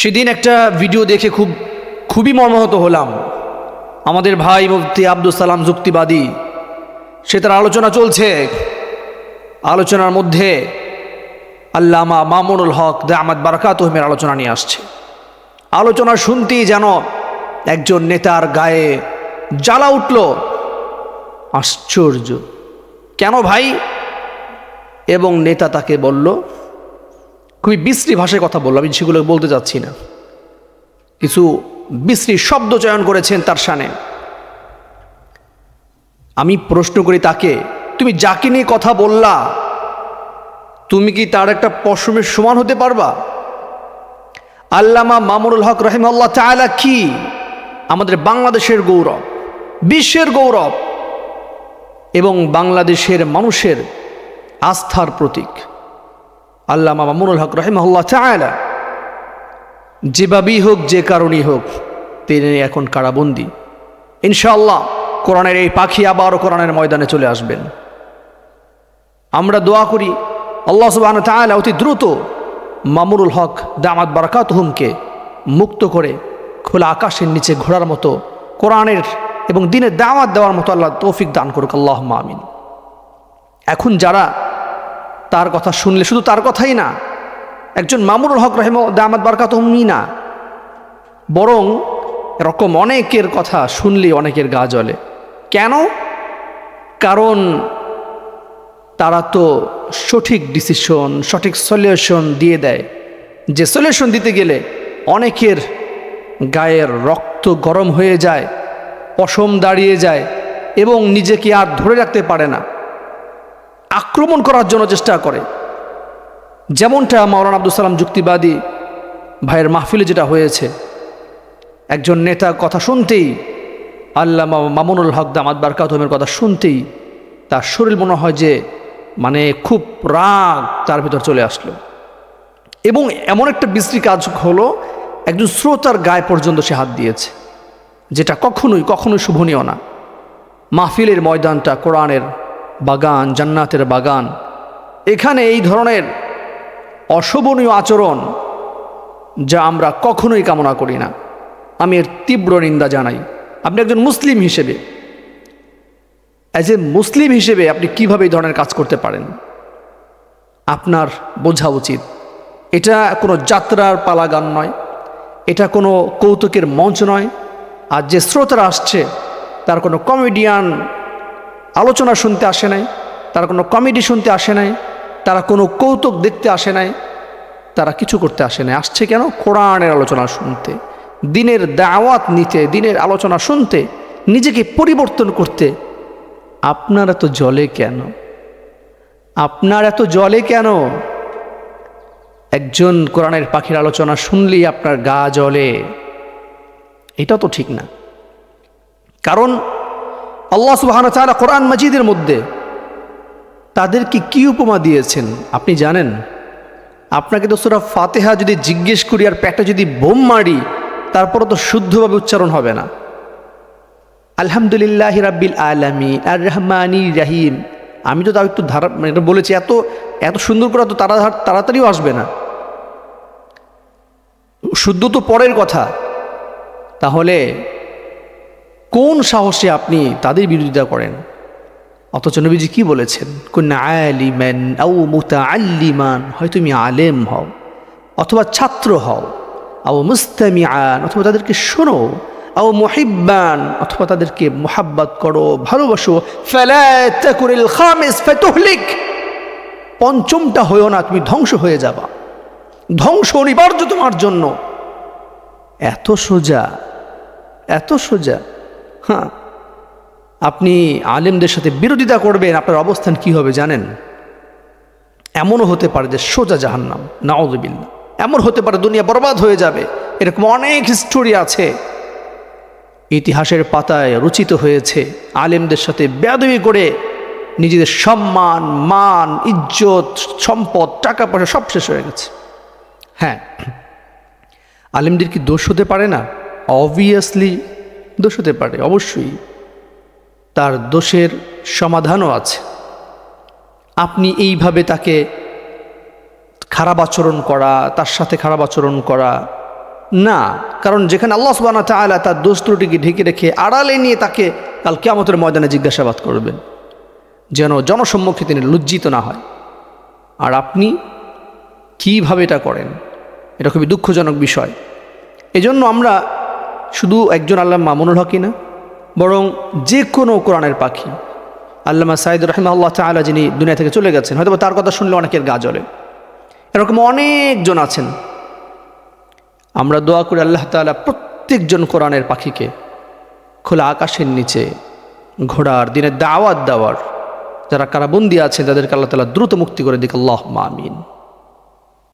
সেদিন একটা ভিডিও দেখে খুব, খুবই মর্মাহত হলাম। আমাদের ভাই মুফতি আব্দুল সালাম যুক্তিবাদী, সে তার আলোচনা চলছে। আলোচনার মধ্যে আল্লামা মামুনুল হক দামাদ বারাকাত ওহমের আলোচনা নিয়ে আসছে। আলোচনা শুনতেই যেন একজন নেতার গায়ে জ্বালা উঠল। আশ্চর্য। কেন ভাই? এবং নেতা তাকে বলল খুবই বিশ্রী ভাষায় কথা বললাম, আমি সেগুলো বলতে যাচ্ছি না। কিছু বিশ্রী শব্দ চয়ন করেছেন তার সানে। আমি প্রশ্ন করি তাকে, তুমি যাকে নিয়ে কথা বললা, তুমি কি তার একটা পশমের সমান হতে পারবা? আল্লামা মামুরুল হক রহিমাল্লাহ তাআলা কি? আমাদের বাংলাদেশের গৌরব, বিশ্বের গৌরব এবং বাংলাদেশের মানুষের আস্থার প্রতীক। আল্লামা মামুনুল হক রহিমাল্লাহ তাআলা। যেভাবেই হোক, যে কারণেই হোক, তিনি এখন কারাবন্দি। ইনশাআল্লাহ, কোরআনের এই পাখি আবারও কোরআনের ময়দানে চলে আসবেন। আমরা দোয়া করি, আল্লাহ সুবাহ তাআলা অতি দ্রুত মামুরুল হক দামাত বারাকাত হুমকে মুক্ত করে খোলা আকাশের নিচে ঘোরার মতো কোরআনের এবং দিনের দাওয়াত দেওয়ার মতো আল্লাহ তৌফিক দান করুক আল্লাহ আমিন। এখন যারা তার কথা শুনলে শুধু তার কথাই না। একজন মামুরুল হক রহেম দামাত বারকাত না। বরং এরকম অনেকের কথা শুনলে অনেকের গা জ্বলে। কেন? কারণ তারা তো সঠিক ডিসিশন সঠিক সলিউশন দিয়ে দেয়। যে সলিউশন দিতে গেলে অনেকের গায়ের রক্ত গরম হয়ে যায়, পশম দাঁড়িয়ে যায় এবং নিজেকে আর ধরে রাখতে পারে না। আক্রমণ করার জন্য চেষ্টা করে। যেমনটা মাওলানা আব্দুল সালাম যুক্তিবাদী ভাইয়ের মাহফিলে যেটা হয়েছে। একজন নেতা কথা শুনতেই আল্লাহ মামুনুল হক দামাদ বারকাতমের কথা শুনতেই তার শরীর মনে হয় যে মানে খুব রাগ তার ভিতর চলে আসলো। এবং এমন একটা বিশ্রী কাজ হলো, একজন শ্রোতার গায়ে পর্যন্ত সে হাত দিয়েছে, যেটা কখনোই কখনোই শুভনীয় না। মাহফিলের ময়দানটা, কোরআনের বাগান, জান্নাতের বাগান। এখানে এই ধরনের অশোভনীয় আচরণ যা আমরা কখনোই কামনা করি না। আমি এর তীব্র নিন্দা জানাই। আপনি একজন মুসলিম হিসেবে অ্যাজ এ মুসলিম হিসেবে আপনি কীভাবে এই ধরনের কাজ করতে পারেন? আপনার বোঝা উচিত। এটা কোনো যাত্রার পালা গান নয়। এটা কোনো কৌতুকের মঞ্চ নয়। আর যে শ্রোতারা আসছে, তার কোনো কমেডিয়ান আলোচনা শুনতে আসে নাই, তারা কোনো কমেডি শুনতে আসে নাই, তারা কোনো কৌতুক দেখতে আসে নাই, তারা কিছু করতে আসে নাই। আসছে কেন? কোরআনের আলোচনা শুনতে, দিনের দাওয়াত নিতে, দিনের আলোচনা শুনতে, নিজেকে পরিবর্তন করতে। আপনার এত জলে কেন? আপনার এত জলে কেন? একজন কোরআনের পাখির আলোচনা শুনলেই আপনার গা জলে এটা তো ঠিক না। কারণ আল্লাহ সুবাহান তাআলা কোরআন মাজিদের মধ্যে তাদেরকে কি উপমা দিয়েছেন? আপনি জানেন? আপনাকে তো সুরা ফাতেহা যদি জিজ্ঞেস করি আর প্যাটে যদি বোম মারি, তারপরও তো শুদ্ধভাবে উচ্চারণ হবে না। আলহামদুলিল্লাহ রাব্বিল আলামিন আর রহমানি রাহিম। আমি তো তাও একটু ধারা এটা বলেছি, এত এত সুন্দর করে তো তারা তাড়াতাড়িও আসবে না। শুদ্ধ তো পরের কথা। তাহলে কোন সাহসে আপনি তাদের বিরোধিতা করেন? অথচ নবীজি কি বলেছেন? কুন্না আলিমেন আউ মুতা আল্লিমান হয় তুমি আলেম হও, অথবা ছাত্র হও, আও মুস্তামি আন অথবা তাদেরকে শোনো, আও মহিব্বান, অথবা তাদেরকে মোহাব্বত করো, ভালোবাসো ফেতুহলিক পঞ্চমটা হয়েও না তুমি ধ্বংস হয়ে যাবা। ধ্বংস অনিবার্য তোমার জন্য। এত সোজা এত সোজা। হ্যাঁ আপনি আলেমদের সাথে বিরোধিতা করবেন, আপনার অবস্থান কি হবে জানেন? এমনও হতে পারে যে সোজা জাহান্নাম নাওজবিল্লা এমন হতে পারে দুনিয়া বরবাদ হয়ে যাবে। এরকম অনেক হিস্টোরি আছে। ইতিহাসের পাতায় রচিত হয়েছে আলেমদের সাথে বেদবি করে নিজেদের সম্মান, মান, ইজ্জত, সম্পদ, টাকা পয়সা সব শেষ হয়ে গেছে। হ্যাঁ আলেমদের কি দোষ হতে পারে না? অবভিয়াসলি দোষ হতে পারে, অবশ্যই। তার দোষের সমাধানও আছে। আপনি এইভাবে তাকে খারাপ আচরণ করা, তার সাথে খারাপ আচরণ করা, না। কারণ যেখানে আল্লাহ সুবাহ তাআলা তার দোষ ত্রুটিকে ঢেকে রেখে আড়ালে নিয়ে তাকে কাল কেয়ামতের ময়দানে জিজ্ঞাসাবাদ করবেন, যেন জনসম্মুখে তিনি লজ্জিত না হয়। আর আপনি কীভাবে এটা করেন? এটা খুবই দুঃখজনক বিষয়। এজন্য আমরা শুধু একজন আল্লাহ মামুনুল হকই না, বরং যে কোনো কোরআনের পাখি। আল্লামা সাইদ রহমা আল্লাহ তালা যিনি দুনিয়া থেকে চলে গেছেন হয়তো তার কথা শুনলে অনেকের গা জ্বলে। এরকম অনেকজন আছেন। আমরা দোয়া করি আল্লাহ তালা প্রত্যেকজন কোরআনের পাখিকে খোলা আকাশের নিচে ঘোড়ার, দিনের দাওয়াত দেওয়ার, যারা কারাবন্দি আছে তাদেরকে আল্লাহ তালা দ্রুত মুক্তি করে দিক। আল্লাহ মামিন